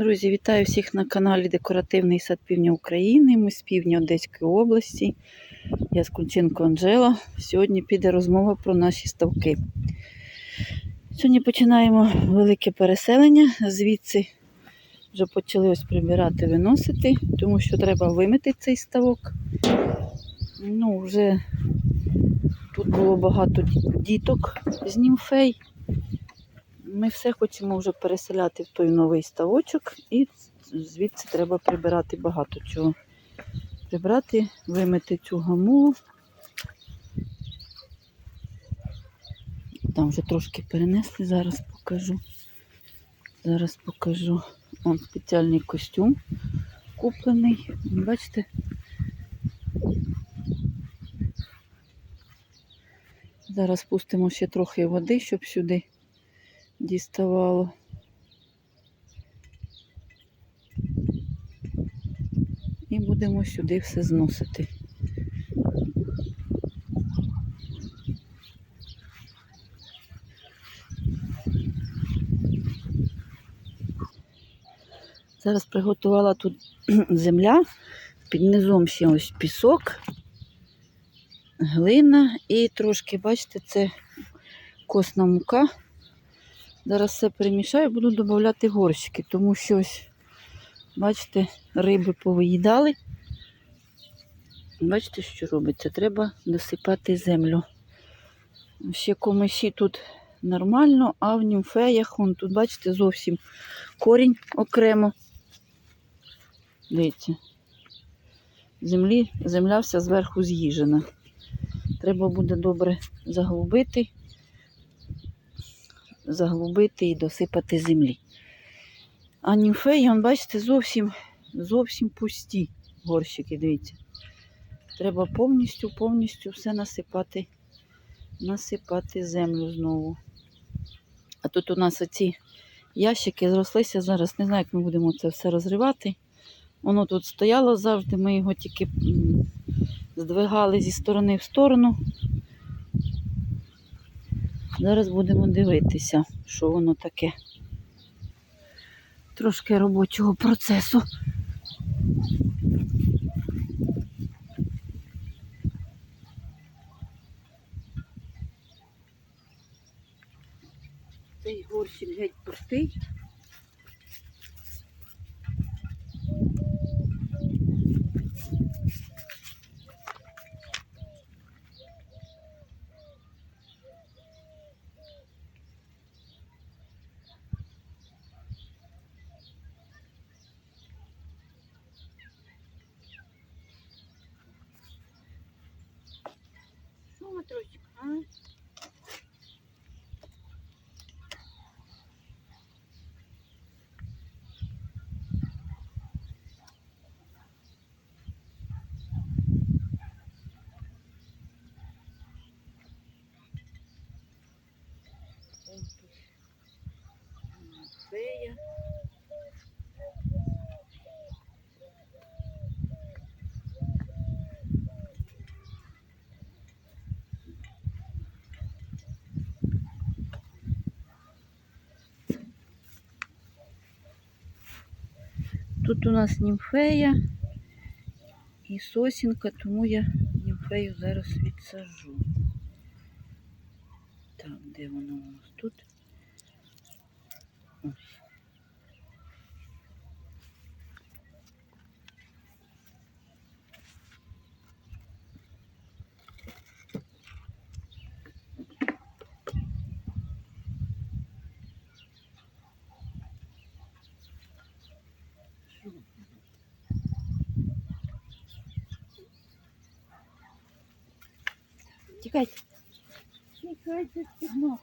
Друзі, вітаю всіх на каналі Декоративний сад Півдня України. Ми з півдня Одеської області. Я Скунченко Анжела. Сьогодні піде розмова про наші ставки. Сьогодні починаємо велике переселення. Звідси вже почали ось прибирати, виносити, тому що треба вимити цей ставок. Ну, вже тут було багато діток з німфей. Ми все хочемо вже переселяти в той новий ставочок, і звідси треба прибирати багато чого. Прибрати, вимити цю гамулу. Там вже трошки перенесли, зараз покажу. Зараз покажу. Он спеціальний костюм куплений. Бачите? Зараз пустимо ще трохи води, щоб сюди діставало. І будемо сюди все зносити. Зараз приготувала тут земля, під низом ще ось пісок, глина і трошки, бачите, це косна мука. Зараз все перемішаю, буду додавати горщики, тому що ось, бачите, риби повиїдали. Бачите, що робиться? Треба досипати землю. Ще комиші тут нормально, а в німфеях, вон тут, бачите, зовсім корінь окремо. Дивіться, землі, земля вся зверху з'їжена. Треба буде добре заглубити заглубити і досипати землі. А німфеї, он, бачите, зовсім зовсім пусті горщики, дивіться. Треба повністю, повністю все насипати, насипати землю знову. А тут у нас оці ящики зрослися зараз. Не знаю, як ми будемо це все розривати. Воно тут стояло завжди, ми його тільки здвигали зі сторони в сторону. Зараз будемо дивитися, що воно таке. Трошки робочого процесу. Цей горщик геть пустий. Що, Матросик, а? Вон тут фея. Тут у нас німфея і сосінка, тому я німфею зараз відсажу. Так, де воно у нас тут? Ось. Тікайте. Тікайте стігно.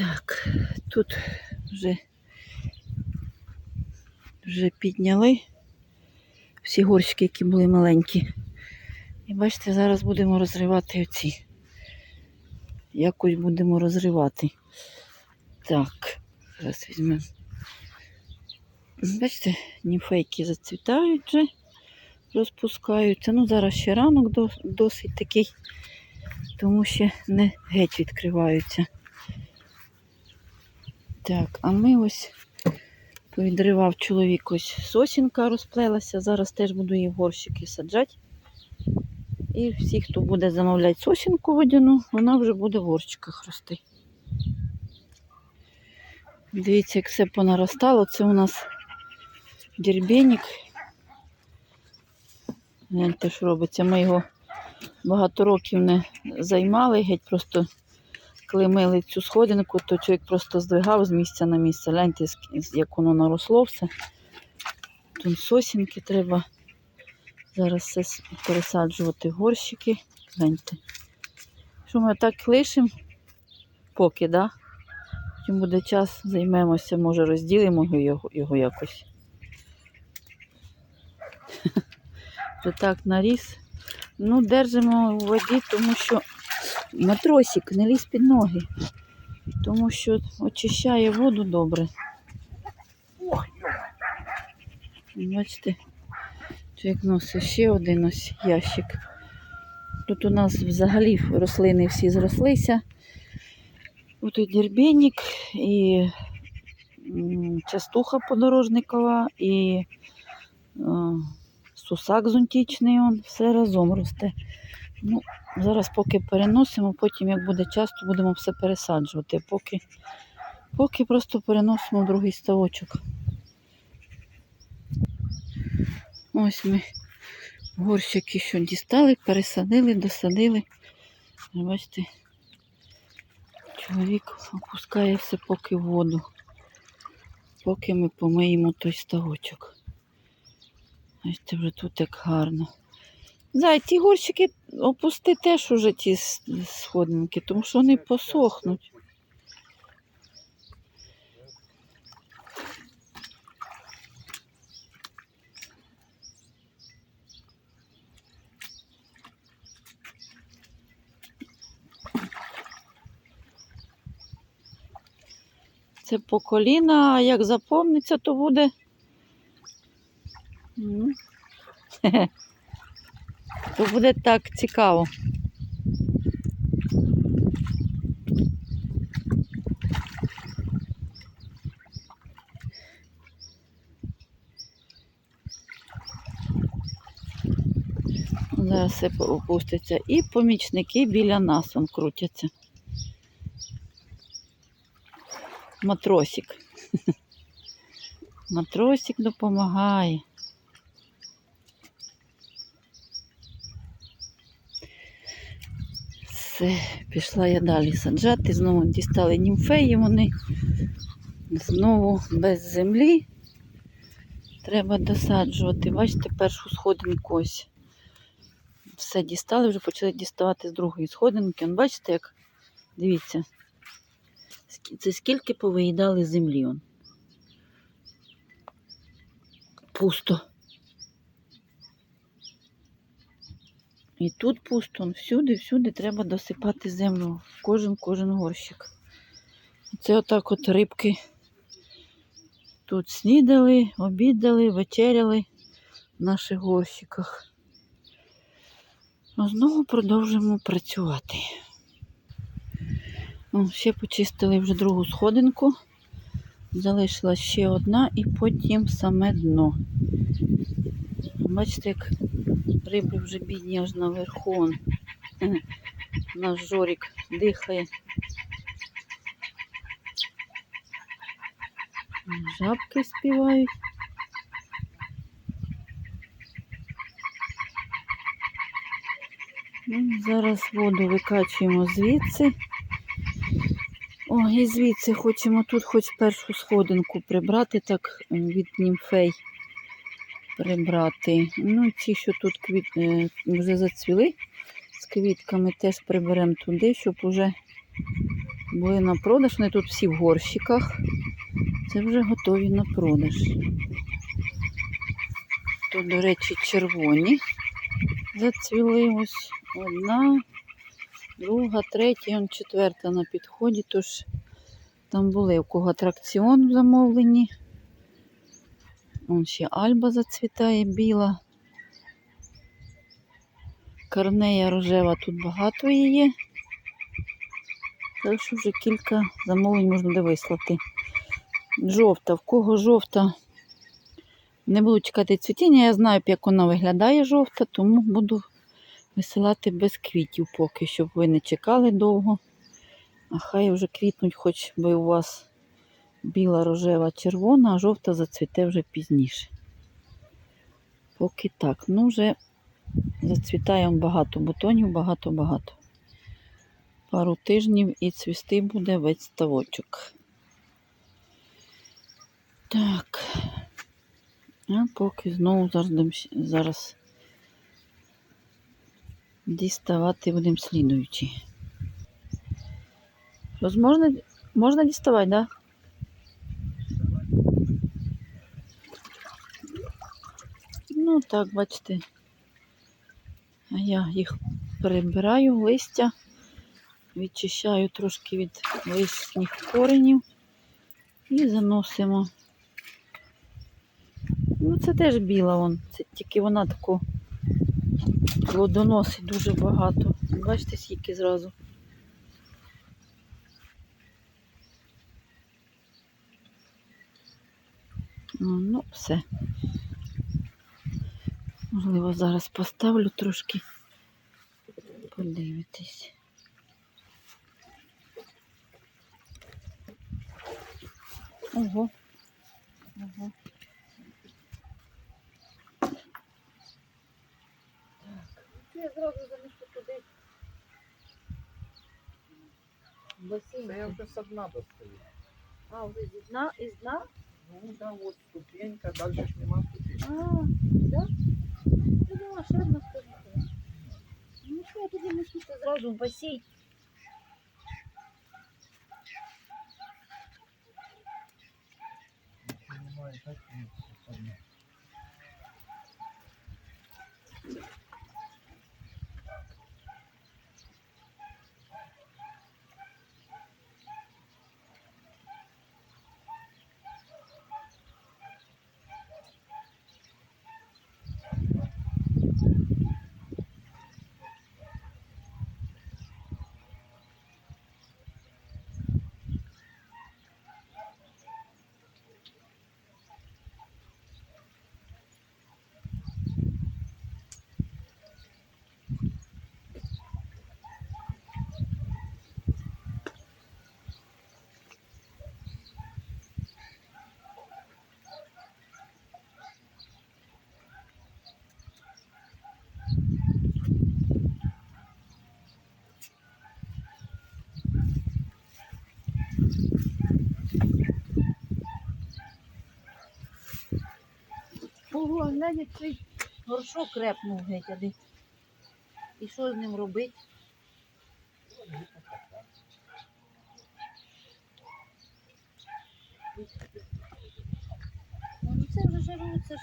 Так, тут вже, вже підняли всі горщики, які були маленькі. І бачите, зараз будемо розривати оці. Якось будемо розривати. Так, зараз візьмемо. Бачите, німфейки зацвітають вже, розпускаються. Ну, зараз ще ранок досить такий, тому ще не геть відкриваються. Так, а ми ось повідривав чоловік ось сосінка розплелася. Зараз теж буду її в горщики саджати. І всі, хто буде замовляти сосінку водяну, вона вже буде в горщиках рости. Дивіться, як все понаростало. Це у нас дербенік. Гляньте, що робиться. Ми його багато років не займали, геть просто коли мили цю сходинку, то чоловік просто здвигав з місця на місце. Гляньте, як воно наросло все. Тут сосінки треба зараз все пересаджувати горщики. Гляньте. Що ми так лишимо, поки, да? Потім буде час, займемося, може розділимо його, його якось. Вже так наріс. Ну, держимо у воді, тому що матросик не лізь під ноги. Тому що очищає воду добре. Бачите, чоловік носить ще один ось ящик. Тут у нас взагалі рослини всі зрослися. Тут і дербенік, і частуха подорожникова, і сусак зонтічний, он, все разом росте. Ну, зараз поки переносимо, потім, як буде час, то будемо все пересаджувати. Поки, поки просто переносимо другий ставочок. Ось ми горщики, що дістали, пересадили, досадили. Бачите, чоловік опускає все поки в воду, поки ми помиємо той ставочок. Бачите, вже тут як гарно. Зай, ті горщики опусти теж уже ті сходинки, тому що вони посохнуть. Це по коліна, а як заповниться, то буде. То буде так цікаво. Зараз все опуститься. І помічники біля нас он крутяться. Матросик. Матросик допомагає. Все, пішла я далі саджати. Знову дістали німфеї вони. Знову без землі. Треба досаджувати. Бачите, першу сходинку ось. Все дістали, вже почали діставати з другої сходинки. Он, бачите, як дивіться. Це скільки повиїдали землі. Он. Пусто. І тут пусто, всюди, всюди треба досипати землю. Кожен, кожен горщик. Це отак от рибки. Тут снідали, обідали, вечеряли в наших горщиках. Знову продовжуємо працювати. О, ще почистили вже другу сходинку. Залишилась ще одна і потім саме дно. Бачите, як риби вже бідні аж наверху. Наш жорик дихає. Жабки співають. Ну, зараз воду викачуємо звідси. О, і звідси хочемо тут хоч першу сходинку прибрати, так е, від німфей прибрати. Ну, ці, що тут квіт... е, вже зацвіли з квітками, теж приберемо туди, щоб уже були на продаж. Вони тут всі в горщиках. Це вже готові на продаж. Тут, до речі, червоні зацвіли ось одна, друга, третя, он четверта на підході. Тож там були у кого атракціон в замовленні. Вон ще альба зацвітає біла. Корнея рожева тут багато її. Так що вже кілька замовлень можна буде вислати. Жовта. В кого жовта? Не буду чекати цвітіння. Я знаю, як вона виглядає жовта, тому буду висилати без квітів поки, щоб ви не чекали довго. А хай вже квітнуть, хоч би у вас біла, рожева, червона, а жовта зацвіте вже пізніше. Поки так. Ну, вже зацвітає он багато бутонів, багато-багато. Пару тижнів і цвісти буде весь ставочок. Так. А поки знову зараз, діставати будемо слідуючі. Щось можна, можна діставати, так? Да? Ну так, бачите. А я їх перебираю листя, відчищаю трошки від лишніх коренів і заносимо. Ну, це теж біла вон. Це тільки вона тако плодоносить дуже багато. Бачите, скільки зразу. Ну, ну, все. Можливо, зараз поставлю трошки. Подивитись. Ого. Ого. Я зразу занесу туди. Це я вже со дна достаю. А, вже зі дна, із дна? Ну да, от ступенька, далі ж нема ступеньки. А, да? Думала, ще одна сторінка. Ну що, тоді несу це зразу. Нічого немає, так дна. Ого, глянь, цей горшок репнув геть один. І що з ним робити? Ну це вже жару, ж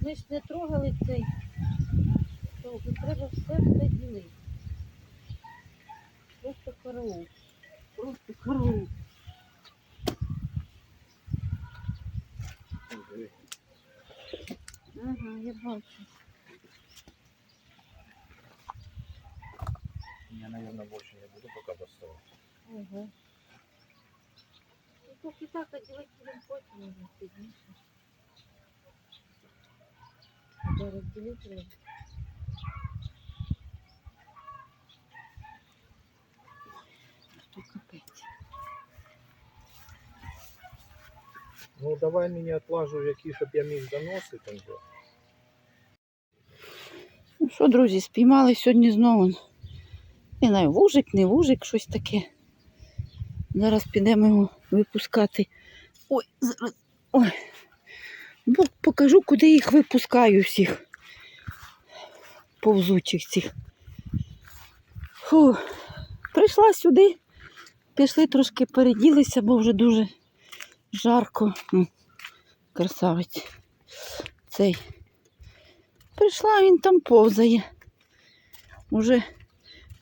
ми ж не трогали цей. То треба все все ділити. Просто караул. Просто караул. Ага, я бачу. Я, наверное, больше не буду пока доставать. Ого. Ну, поки так, а ділити будемо потім можна пізніше. Зараз ділити треба. То капець. Ну давай мені отлажу, які, щоб я міг доносити вже. Що, друзі, спіймали сьогодні знову. Не знаю, вужик, не вужик, щось таке. Зараз підемо його випускати. Ой, зараз. Ой. Бо покажу, куди їх випускаю всіх. Повзучих цих. Фу. Прийшла сюди, Пішли трошки переділися, бо вже дуже жарко. Красавець. Цей. Прийшла, він там повзає. Уже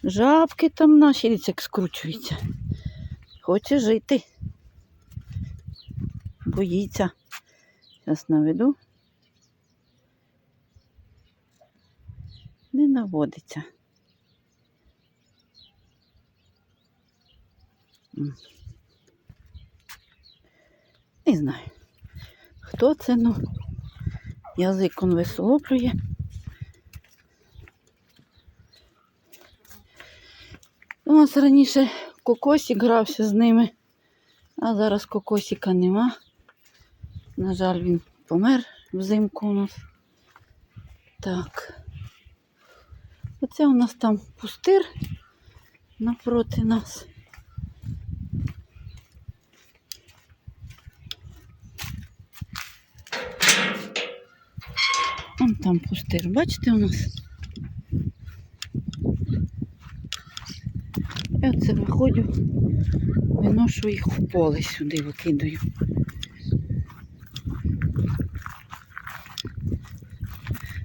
жабки там наші, дивіться, як скручуються. Хоче жити. Боїться. Зараз наведу. Не наводиться. Не знаю. Хто це, ну, язиком висолоплює. У нас раніше кокосик грався з ними, а зараз кокосика нема. На жаль, він помер взимку у нас. Так. Оце у нас там пустир напроти нас. Там пустир, бачите у нас? Я оце виходжу, виношу їх в поле сюди, викидаю.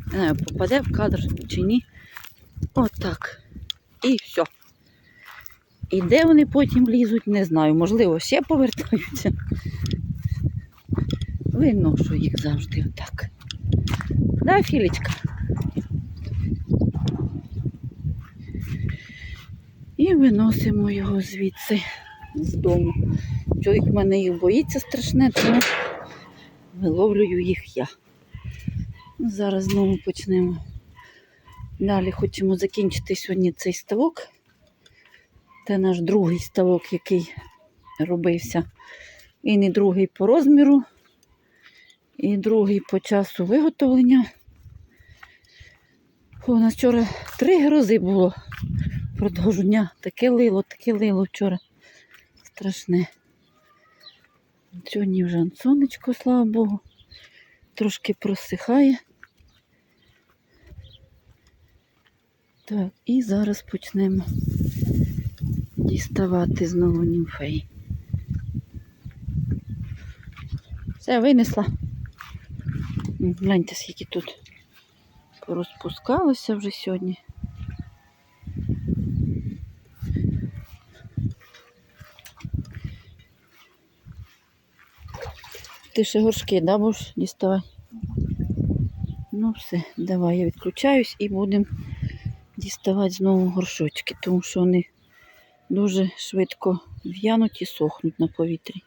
Не знаю, попаде в кадр чи ні. Отак. І все. І де вони потім лізуть, не знаю. Можливо, ще повертаються. Виношу їх завжди отак. Да, Філічка? І виносимо його звідси з дому. Чоловік в мене їх боїться страшне, тому виловлюю їх я. Зараз знову почнемо. Далі хочемо закінчити сьогодні цей ставок. Це наш другий ставок, який робився. І не другий по розміру, і другий по часу виготовлення. У нас вчора три грози було впродовж дня. Таке лило, таке лило вчора. Страшне. Сьогодні вже сонечко, слава Богу. Трошки просихає. Так, і зараз почнемо діставати знову німфей. Все, винесла. Гляньте, скільки тут порозпускалося вже сьогодні. Ти ще горшки, да, будеш діставати? Ну все, давай я відключаюсь і будемо діставати знову горшочки, тому що вони дуже швидко в'януть і сохнуть на повітрі.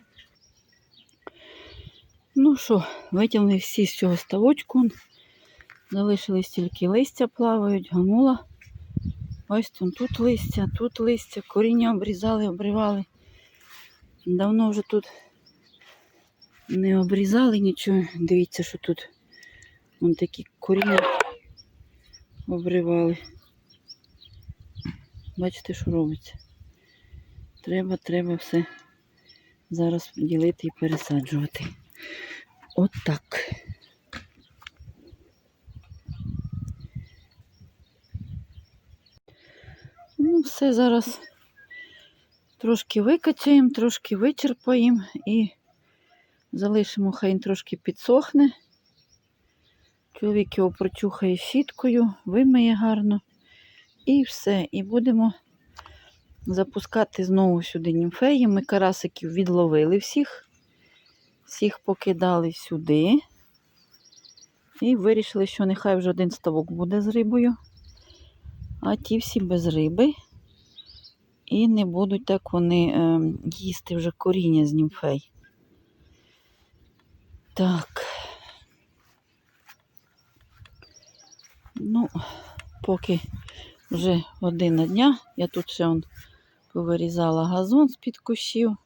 Ну що, витягли всі з цього ставочку. Залишились тільки листя плавають, гамула. Ось там тут листя, тут листя, коріння обрізали, обривали. Давно вже тут не обрізали нічого. Дивіться, що тут вон такі коріння обривали. Бачите, що робиться. Треба, треба все зараз ділити і пересаджувати. От так. Ну, все зараз трошки викачаємо, трошки вичерпаємо і залишимо, хай він трошки підсохне. Чоловік його прочухає щіткою, вимиє гарно. І все. І будемо запускати знову сюди німфеї. Ми карасиків відловили всіх. Всіх покидали сюди. І вирішили, що нехай вже один ставок буде з рибою. А ті всі без риби. І не будуть так вони е, їсти вже коріння з німфей. Так. Ну, поки вже година дня. Я тут ще он повирізала газон з-під кущів,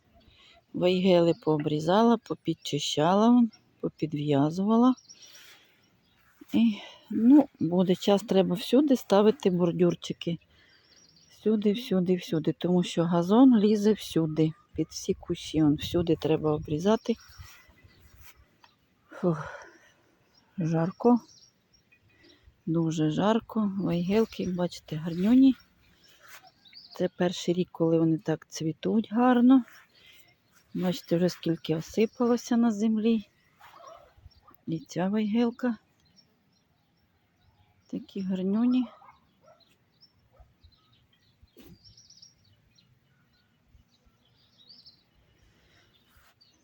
вайгели пообрізала, попідчищала, попідв'язувала. І, ну, буде час, треба всюди ставити бордюрчики. Всюди, всюди, всюди, тому що газон лізе всюди, під всі кущі. Он, всюди треба обрізати. Фух, жарко. Дуже жарко. Вайгелки, бачите, гарнюні. Це перший рік, коли вони так цвітуть гарно. Бачите, вже скільки осипалося на землі. І ця вайгелка. Такі гарнюні.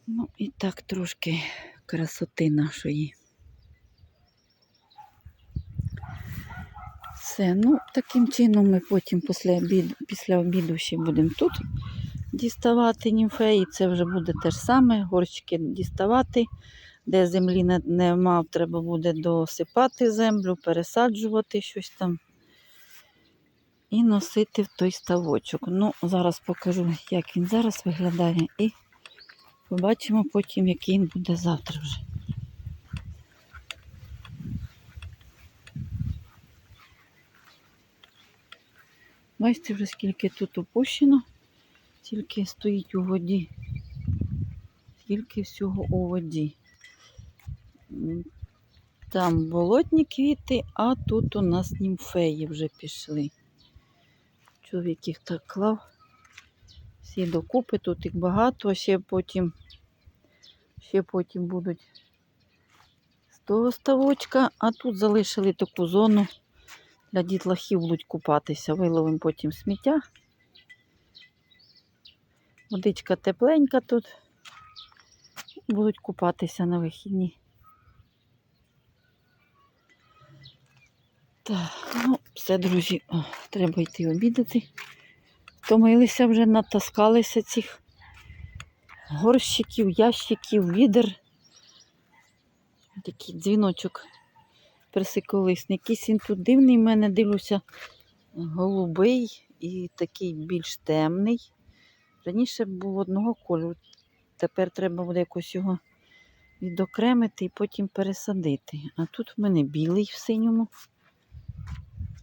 Ну і так трошки красоти нашої. Все, ну таким чином ми потім після обіду, після обіду ще будемо тут діставати німфеї. Це вже буде те ж саме, горщики діставати. Де землі не- нема, треба буде досипати землю, пересаджувати щось там і носити в той ставочок. Ну, зараз покажу, як він зараз виглядає, і побачимо потім, який він буде завтра вже. Бачите вже скільки тут опущено, тільки стоїть у воді. Скільки всього у воді. Там болотні квіти, а тут у нас німфеї вже пішли. Чоловік їх так клав. Всі докупи, тут їх багато, ще потім, ще потім будуть з того ставочка, а тут залишили таку зону для дітлахів будуть купатися. Виловимо потім сміття. Водичка тепленька тут. Будуть купатися на вихідні. Так, ну, все, друзі, О, треба йти обідати. Втомилися вже, натаскалися цих горщиків, ящиків, відер. Такий дзвіночок персиколисний. Якийсь він тут дивний в мене, дивлюся, голубий і такий більш темний. Раніше був одного кольору. Тепер треба буде якось його відокремити і потім пересадити. А тут в мене білий в синьому.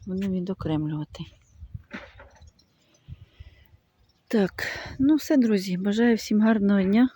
Буду відокремлювати. Так, ну все, друзі. Бажаю всім гарного дня.